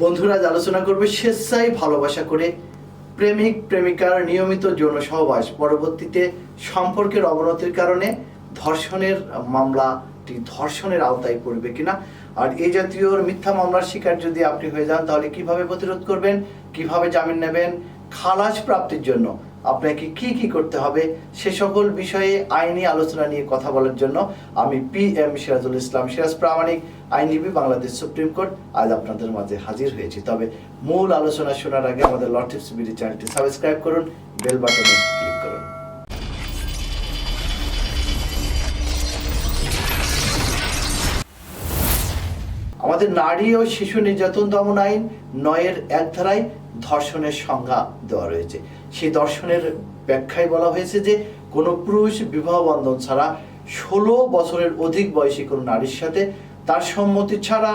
বন্ধুরা আলোচনা করবে স্বেচ্ছায় ভালোবাসা করে প্রেমিক, প্রেমিকার নিয়মিত যৌন সহবাস। পরবর্তীতে সম্পর্কের অবনতির কারণে ধর্ষণের মামলাটি ধর্ষণের আওতায় পড়বে কিনা? আর এই জাতীয় মিথ্যা মামলার শিকার যদি আপনি হয়ে যান, তাহলে কীভাবে প্রতিরোধ করবেন? কীভাবে জামিন নেবেন? খালাস প্রাপ্তির জন্য। আপনাকে কি কি করতে হবে সে সকল বিষয়ে আইনি আলোচনা নিয়ে কথা বলার জন্য আমি পি এম সিরাজুল ইসলাম সিরাজ প্রামাণিক, আইনজীবী, বাংলাদেশ সুপ্রিম কোর্ট আজ আপনাদের মাঝে হাজির হয়েছি। তবে মূল আলোচনা শোনার আগে আমাদের লটিপস বিডি চ্যানেলটি সাবস্ক্রাইব করুন, বেল বাটনে ক্লিক করুন। আমাদের নারী ও শিশু নির্যাতন দমন আইন নয়ের এক ধারায় ধর্ষণের সংজ্ঞা দেওয়া রয়েছে। সেই দর্শনের ব্যাখ্যায় বলা হয়েছে যে, কোনো পুরুষ বিবাহ বন্ধন ছাড়া ষোলো বছরের অধিক বয়সী কোনো নারীর সাথে তার সম্মতি ছাড়া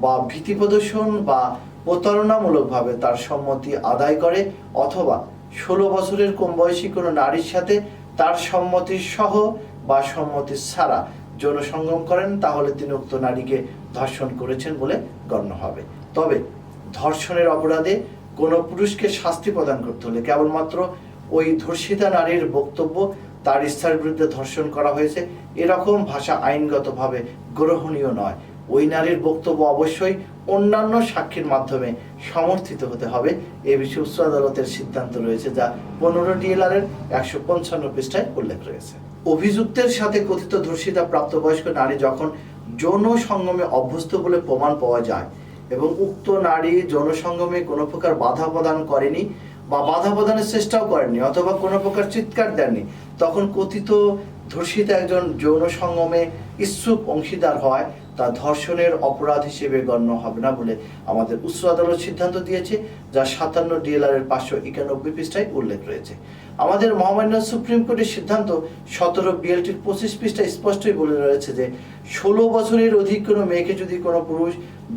বা ভীতি প্রদর্শন বা প্রতারণামূলকভাবে তার সম্মতি আদায় করে অথবা ষোলো বছরের কম বয়সী কোনো নারীর সাথে তার সম্মতি সহ বা সম্মতি ছাড়া যৌন সঙ্গম করেন, তাহলে তিনি উক্ত নারীকে ধর্ষণ করেছেন বলে গণ্য হবে। তবে ধর্ষণের অপরাধে কোনো পুরুষকে শাস্তি প্রদান করতে হলে কেবলমাত্র ওই ধর্ষিতা নারীর বক্তব্য তার ইচ্ছার বিরুদ্ধে ধর্ষণ করা হয়েছে, এরকম ভাষা আইনগতভাবে গ্রহণীয় নয়। ওই নারীর বক্তব্য অবশ্যই অন্যান্য সাক্ষীর মাধ্যমে সমর্থিত হতে হবে। এ বিষয়ে উচ্চ আদালতের সিদ্ধান্ত রয়েছে যা পনেরো ডিএলআর একশো পঞ্চান্ন পৃষ্ঠায় উল্লেখ রয়েছে। অভিযুক্তের সাথে কথিত ধর্ষিতা প্রাপ্তবয়স্ক নারী যখন যৌন সঙ্গমে অভ্যস্ত বলে প্রমাণ পাওয়া যায় এবং উক্ত নারী যৌন সঙ্গমে কোনো প্রকার বাধা প্রদান করেনি বা বাধা প্রদানের চেষ্টাও করেনি অথবা কোনো প্রকার চিৎকার দেননি, তখন কথিত ধর্ষিতা একজন যৌন সঙ্গমে ইচ্ছুক অংশীদার হয় তা ধর্ষণের অপরাধ হিসেবে গণ্য হবে না বলে আমাদের উচ্চ আদালত সিদ্ধান্ত দিয়েছে, যা সাতান্ন ডিএলআর এর পাঁচশো একানব্বই পৃষ্ঠায় উল্লেখ রয়েছে। আমাদের মহামান্য সুপ্রিম কোর্টের সিদ্ধান্ত সতেরো বিএলটির পঁচিশ পৃষ্ঠায় স্পষ্টই বলে রয়েছে যে, ষোলো বছরের অধিক কোনো মেয়েকে যদি কোনো পুরুষ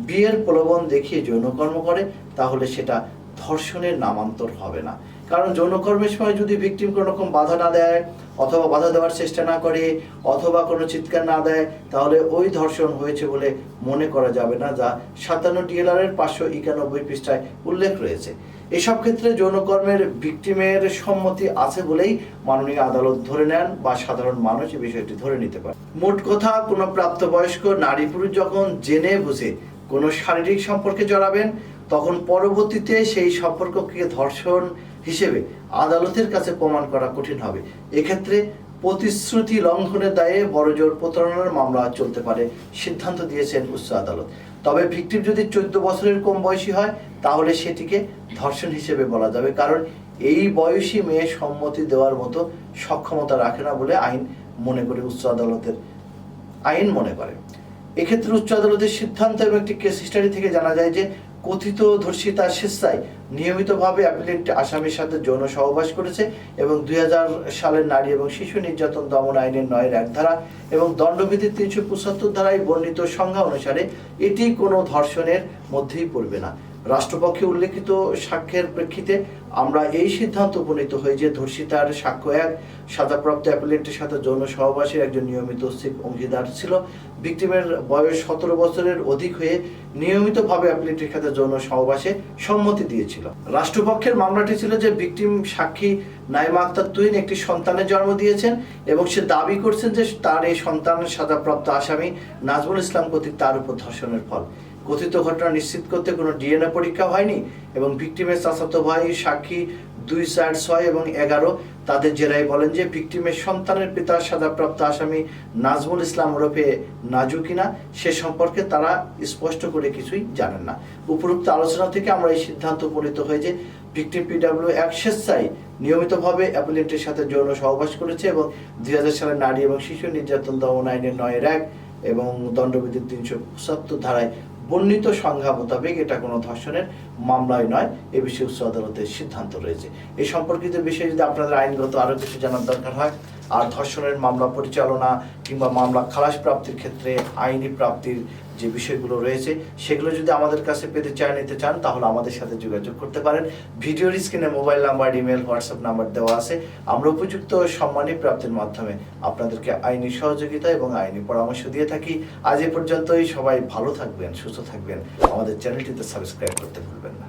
বিয়ের প্রলোভন দেখিয়ে যৌনকর্ম করে, তাহলে সেটা ধর্ষণের নামান্তর হবে না। কারণ যৌনকর্মের সময় যদি ভিকটিম কোনো রকম বাধা না দেয়, অথবা বাধা দেওয়ার চেষ্টা না করে, অথবা কোনো চিৎকার না দেয়, তাহলে ওই ধর্ষণ হয়েছে বলে মনে করা যাবে না, যা সাতান্ন ডিএলআর এর পাঁচশো একানব্বই পৃষ্ঠায় উল্লেখ রয়েছে। এসব ক্ষেত্রে যৌনকর্মের ভিকটিমের সম্মতি আছে বলেই মাননীয় আদালত ধরে নেন বা সাধারণ মানুষ এই বিষয়টি ধরে নিতে পারে। মোট কথা, কোনো প্রাপ্তবয়স্ক নারী পুরুষ যখন জেনে বুঝে কোনো শারীরিক সম্পর্কে জড়াবেন, তখন পরবর্তীতে সেই সম্পর্ককে ধর্ষণ হিসেবে আদালতের কাছে প্রমাণ করা কঠিন হবে। এক্ষেত্রে প্রতিশ্রুতি লঙ্ঘনের দায়ে বড়জোর প্রতারণার মামলা চলতে পারে, সিদ্ধান্ত দিয়েছেন উচ্চ আদালত। তবে ভিকটিম যদি চোদ্দ বছরের কম বয়সী হয়, তাহলে সেটিকে ধর্ষণ হিসেবে বলা যাবে, কারণ এই বয়সী মেয়ে সম্মতি দেওয়ার মতো সক্ষমতা রাখে না বলে আইন মনে করে, উচ্চ আদালতের আইন মনে করে। এক্ষেত্রে উচ্চ আদালতের সিদ্ধান্ত এবং একটি কেস হিস্টারি থেকে জানা যায় যে কথিত ধর্ষিতা স্বেচ্ছায় নিয়মিতভাবে অ্যাপিলেন্ট আসামির সাথে যৌন সহবাস করেছে এবং দুই হাজার সালের নারী এবং শিশু নির্যাতন দমন আইনের নয়ের এক ধারা এবং দণ্ডবিধি তিনশো পঁচাত্তর ধারায় বর্ণিত সংজ্ঞা অনুসারে এটি কোনো ধর্ষণের মধ্যেই পড়বে না। রাষ্ট্রপক্ষে উল্লেখিত সাক্ষ্যের প্রেক্ষিতে আমরা এই সিদ্ধান্ত উপনীত হই যে ধর্ষিতার সাক্ষ্য এক, সাজাপ্রাপ্ত অ্যাপিলেন্টের সাথে যৌন সহবাসের একজন নিয়মিত অংশীদার ছিল। ভিকটিমের বয়স সতেরো বছরের অধিক হয়ে নিয়মিতভাবে অ্যাপিলেন্টের সাথে যৌন সহবাসে সম্মতি দিয়েছিল। রাষ্ট্রপক্ষের মামলাটি ছিল যে ভিক্টিম সাক্ষী নাইমা আক্তার তুইন একটি সন্তানের জন্ম দিয়েছেন এবং সে দাবি করছেন যে তার এই সন্তানের সাজাপ্রাপ্ত আসামি নাজমুল ইসলাম কর্তৃক তার উপর ধর্ষণের ফল। কথিত ঘটনা নিশ্চিত করতে কোনো ডিএনএ পরীক্ষা হয়নি এবং ভিকটিমের চাচাতো ভাই সাক্ষী দুই চার ছয় এবং এগারো তাদের জেরায় বলেন যে ভিকটিমের সন্তানের পিতার সাজাপ্রাপ্ত আসামি নাজমুল ইসলাম ওরফে নাজু কিনা সে সম্পর্কে তারা স্পষ্ট করে কিছুই জানেন না। উপরোক্ত আলোচনা থেকে আমরা এই সিদ্ধান্ত উপনীত হয়ে যে ভিকটিম পিডাব্লিউ এক স্বেচ্ছায় নিয়মিতভাবে অ্যাপিলেন্টের সাথে যৌন সহবাস করেছে এবং দুই সালের নারী এবং শিশু নির্যাতন দমন আইনের নয়ের এক এবং দণ্ডবিধির তিনশো পঁচাত্তর ধারায় বর্ণিত সংজ্ঞা মোতাবেক এটা কোনো ধর্ষণের মামলায় নয়। এ বিষয়ে উচ্চ আদালতের সিদ্ধান্ত রয়েছে। এই সম্পর্কিত বিষয়ে যদি আপনাদের আইনগত আরও কিছু জানার দরকার হয়, আর ধর্ষণের মামলা পরিচালনা কিংবা মামলা খালাস প্রাপ্তির ক্ষেত্রে আইনি প্রাপ্তির যে বিষয়গুলো রয়েছে, সেগুলো যদি আমাদের কাছে পেতে চায়, নিতে চান, তাহলে আমাদের সাথে যোগাযোগ করতে পারেন। ভিডিওর স্ক্রিনে mobile number, email, WhatsApp number দেওয়া আছে। আমরা উপযুক্ত সম্মানী প্রাপ্তির মাধ্যমে আপনাদেরকে আইনি সহযোগিতা এবং আইনি পরামর্শ দিয়ে থাকি। আজ এ পর্যন্তই। সবাই ভালো থাকবেন, সুস্থ থাকবেন। আমাদের চ্যানেলটিতে সাবস্ক্রাইব করতে ভুলবেন না।